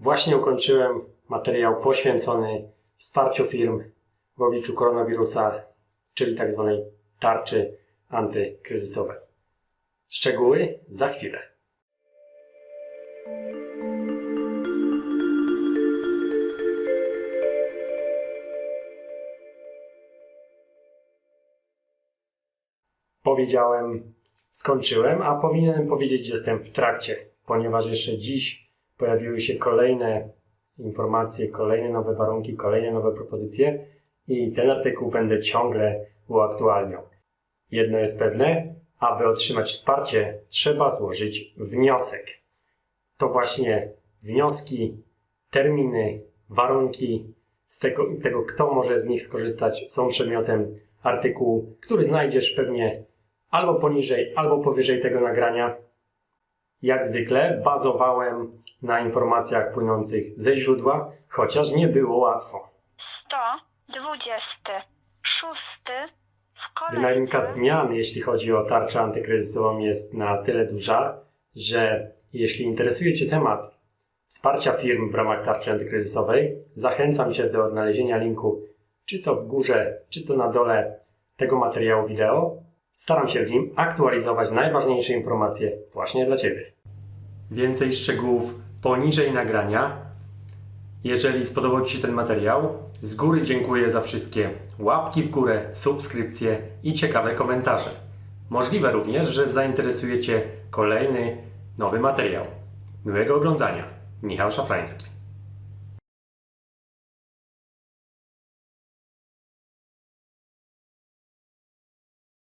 Właśnie ukończyłem materiał poświęcony wsparciu firm w obliczu koronawirusa, czyli tak zwanej tarczy antykryzysowej. Szczegóły za chwilę. Powiedziałem, skończyłem, a powinienem powiedzieć, że jestem w trakcie, ponieważ jeszcze dziś pojawiły się kolejne informacje, kolejne nowe warunki, kolejne nowe propozycje i ten artykuł będę ciągle uaktualniał. Jedno jest pewne, aby otrzymać wsparcie, trzeba złożyć wniosek. To właśnie wnioski, terminy, warunki z tego, tego, kto może z nich skorzystać, są przedmiotem artykułu, który znajdziesz pewnie albo poniżej, albo powyżej tego nagrania. Jak zwykle bazowałem na informacjach płynących ze źródła, chociaż nie było łatwo. 126 w kolejce Dynamika zmian, jeśli chodzi o tarczę antykryzysową, jest na tyle duża, że jeśli interesuje Cię temat wsparcia firm w ramach tarczy antykryzysowej, zachęcam Cię do odnalezienia linku, czy to w górze, czy to na dole tego materiału wideo. Staram się w nim aktualizować najważniejsze informacje właśnie dla Ciebie. Więcej szczegółów poniżej nagrania. Jeżeli spodobał Ci się ten materiał, z góry dziękuję za wszystkie łapki w górę, subskrypcje i ciekawe komentarze. Możliwe również, że zainteresuje Cię kolejny nowy materiał. Miłego oglądania. Michał Szafrański.